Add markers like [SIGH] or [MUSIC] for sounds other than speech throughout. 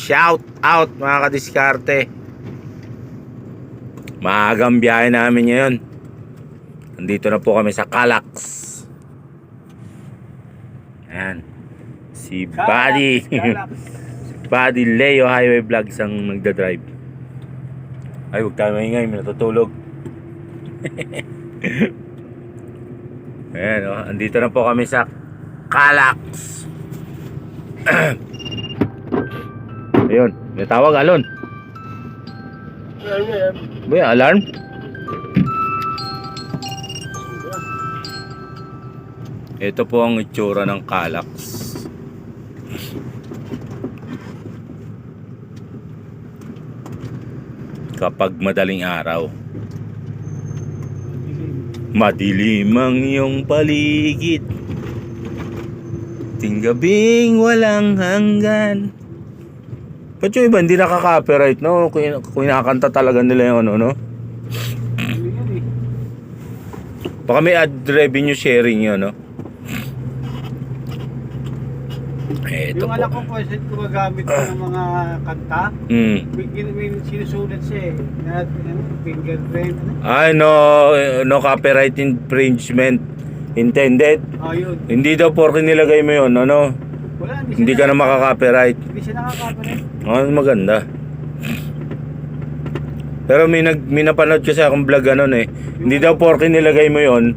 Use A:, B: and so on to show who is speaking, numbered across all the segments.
A: Shout out mga kadiskarte. Maagang biyahe namin ngayon. Nandito na po kami sa Calax. Ayan. Si Buddy. [LAUGHS] Buddy Leo Highway Vlogs ang nagda-drive. Ay, huwag tayo maingay. May natutulog. [LAUGHS] Ayan, oh. Andito na po kami sa Calax. [CLEARS THROAT] Ayun, may tawag alon. Ba, yan, alarm? Ito po ang itsura ng Calax. Kapag madaling araw. Madilim ang iyong paligid Ting gabing walang hanggan Ba't yung iba hindi nakaka-copyright no? Kung, kung inakanta talaga nila yung ano no? Baka may ad revenue sharing yun no? Eh, ito
B: Yung
A: po.
B: anak ko po, set ko gagamit ko ng mga kanta.
A: Hmm.
B: May, may sinusulat siya eh. Na, ano, fingerprint. Ano?
A: Ay, no, no copyright infringement intended.
B: Oh, yun.
A: Hindi daw porke nilagay mo yun, ano?
B: Wala, hindi,
A: Hindi ka na makaka-copyright.
B: Hindi siya nakaka-copyright.
A: Oh, maganda. Pero may nag may napanood kasi akong vlog ano eh. Hindi daw porke nilagay mo 'yon,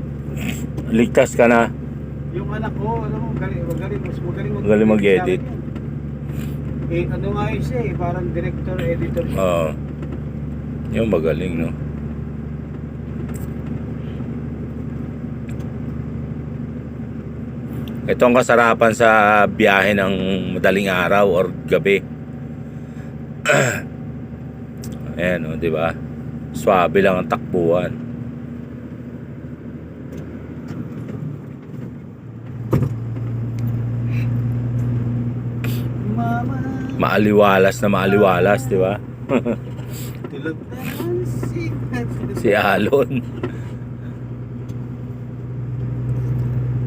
A: ligtas ka na.
B: Yung anak ko, mo, magaling, magaling, mas magaling mag-
A: Magaling mag-edit.
B: Eh, ano nga yun siya eh, parang director, editor siya.
A: Oo. yung magaling, no? Ito ang kasarapan sa biyahe ng madaling araw or gabi. [CLEARS THROAT] Ayan, oh, di ba? Swabe lang ang takbuhan.
B: Mama,
A: Maaliwalas na maaliwalas, di ba? [LAUGHS] Si Alon.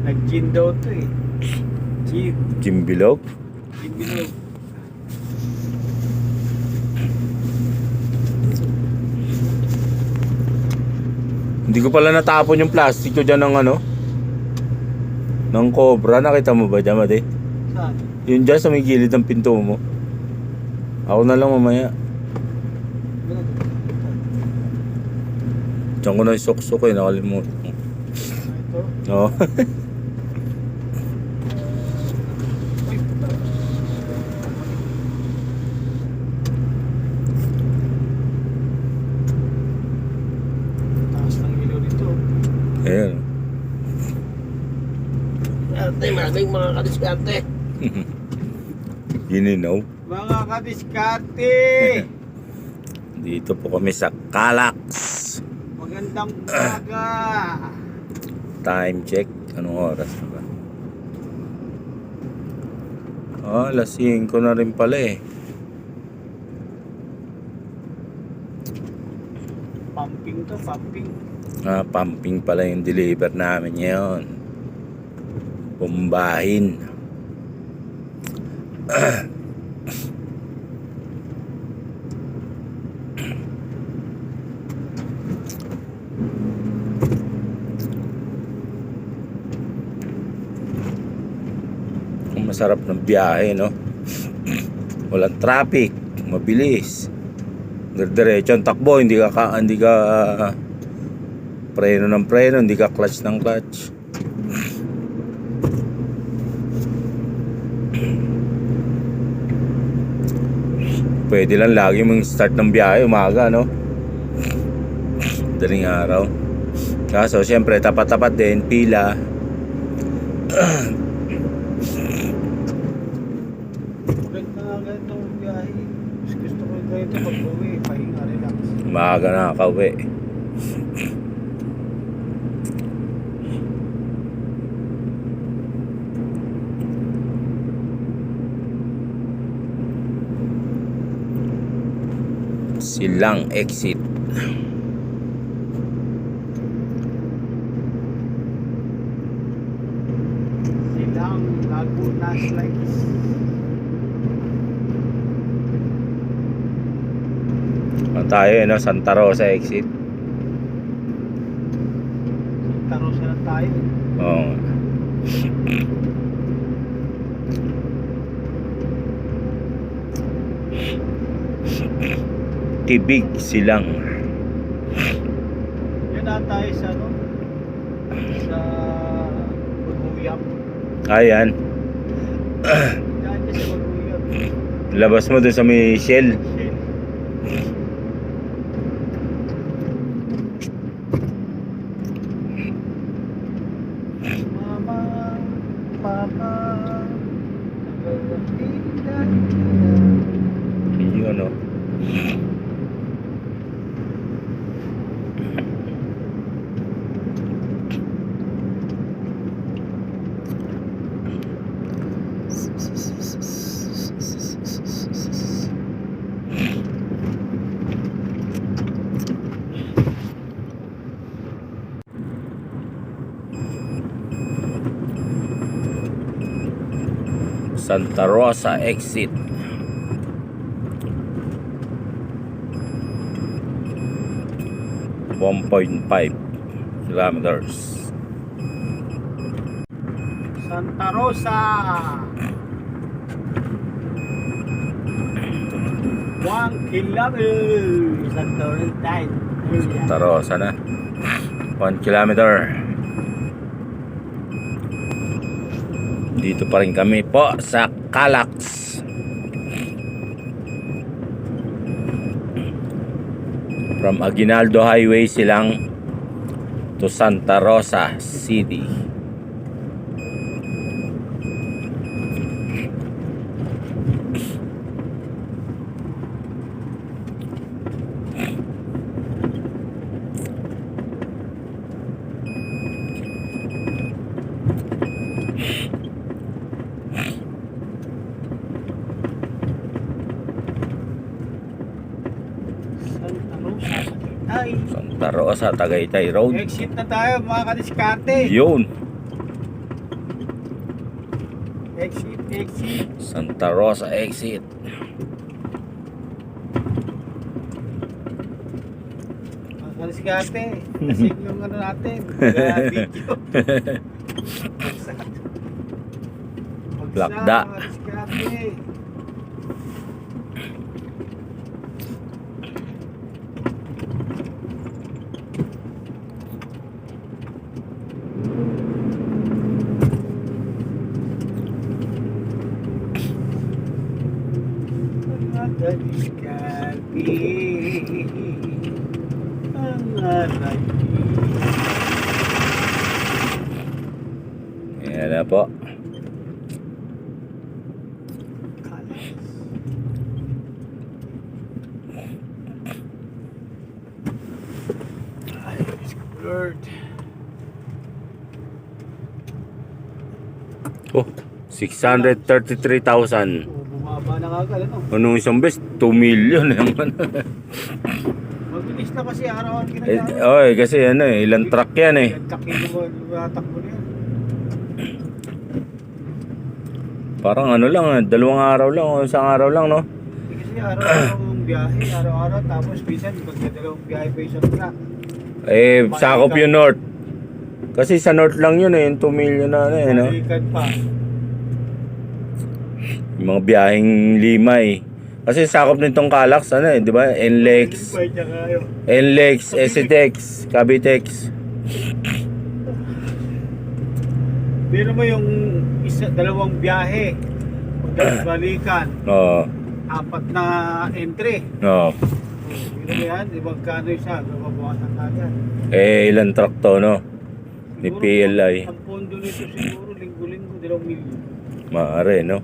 B: Nag-gin daw to eh. Gin.
A: Jimbilog.
B: Gin bilog.
A: Hindi ko pala natapon yung plastic ko dyan ng ano. Ng cobra. Nakita mo ba dyan, Mate?
B: Saan?
A: Yun dyan sa may gilid ng pinto mo. Ako na lang mamaya. Diyan ko na isuksok eh. Nakalimutan.
B: Ito.
A: Oo. [LAUGHS]
B: Uy, puta. Taas ng ilaw nito.
A: Ayan.
C: Maraming mga kadiskarte. [LAUGHS]
A: Gininaw.
B: Mga kadiskarte! [LAUGHS]
A: Dito po kami sa Calax.
B: Magandang umaga!
A: Time check. Anong oras na ba? Oh, alas 5 na rin pala eh.
B: Pumping to, pumping.
A: Ah, pumping pala yung deliver namin ngayon. Bumbahin. Ang masarap ng biyahe, no? [CLEARS THROAT] Walang traffic, mabilis. Diretso ang takbo, hindi ka, hindi ka ah, preno ng preno, hindi ka clutch ng clutch. Pwede lang lagi mong start ng biyahe umaga, no? Daling araw. Kaso, syempre, tapat-tapat din, pila.
B: Maganda nga ganitong biyahe. Mas gusto ko yung ganito pag-uwi. Pahinga, relax.
A: Umaga na nakauwi. Silang exit.
B: Silang Laguna Slides.
A: tayo, eh, no? Santa Rosa exit.
B: Taro sa lang tayo.
A: Oo. Tibig silang.
B: Yan na tayo sa ano? Sa Baguyap.
A: Ayan. Labas mo dun sa may. Shell.
B: Mama, Papa,
A: Yun, no? Santa Rosa exit. One point five kilometers.
B: Santa Rosa. One kilometer. Santa Rosa.
A: Santa Rosa na. One kilometer. Dito pa rin kami po sa Calax. From Aguinaldo Highway silang to Santa Rosa City.
B: Santa Rosa.
A: Santa Rosa, Tagaytay Road.
B: Exit na tayo mga kadiskarte.
A: Yun.
B: Exit, exit.
A: Santa Rosa exit.
B: Mga kadiskarte. Kasi yung ano natin. [LAUGHS] video. [LAUGHS]
A: Lakda.
B: mga kadiskarte. Kadiskarte. Ang alay.
A: Yan na po.
B: Lord.
A: Oh, 633,000.
B: Kagad, ano?
A: Anong isang beses? 2 million naman.
B: Mabilis na kasi araw-araw
A: eh,
B: ginagawa.
A: oy, kasi ano eh, ilang truck yan eh.
B: Mo, na yan.
A: Parang ano lang, ah, dalawang araw lang, o isang araw lang, no?
B: Eh, Kasi araw-araw ang biyahe, araw-araw, tapos minsan magdadalawang biyahe pa isang truck.
A: Eh, sakop yung North. Kasi sa North lang yun eh, yung 2 million na ano eh, no?
B: Balikan pa.
A: Yung mga biyaheng lima eh. Kasi sakop nitong Calax, ano eh, di ba? NLEX. NLEX, SCTEX, Cavitex.
B: Pero mo yung isa, dalawang biyahe, [CLEARS THROAT] balikan,
A: Oo,
B: apat na entry.
A: oo.
B: Yun yan, ibang kano isa, mababawasan kagad.
A: Eh, ilang truck to, no? Ni
B: Siguro,
A: PLI.
B: Ang pondo nito siguro, linggo-linggo, dalawang milyon.
A: Maare, no?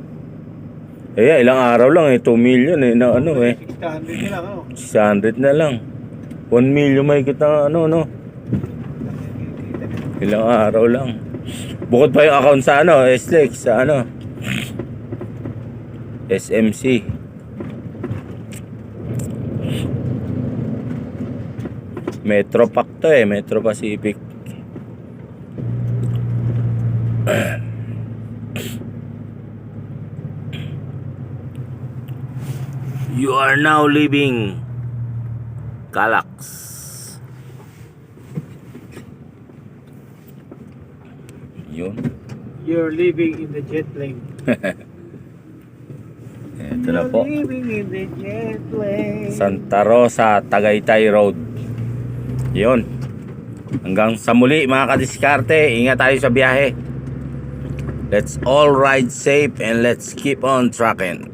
A: Eh, ilang araw lang eh, 2 million eh, na ano eh.
B: 600 na lang, ano?
A: 600 na lang. 1 million may kita ano, no? Ilang araw lang. Bukod pa yung account sa ano, SLEX, sa ano? SMC. Metro Pac to eh, Metro Pacific. [CLEARS THROAT] You are now leaving Calax. Yun.
B: You're living in the jet plane. [LAUGHS]
A: Ito na po.
B: You're living in the jet plane.
A: Santa Rosa, Tagaytay Road. Yun. Hanggang sa muli mga kadiskarte, ingat tayo sa biyahe. Let's all ride safe and let's keep on trucking.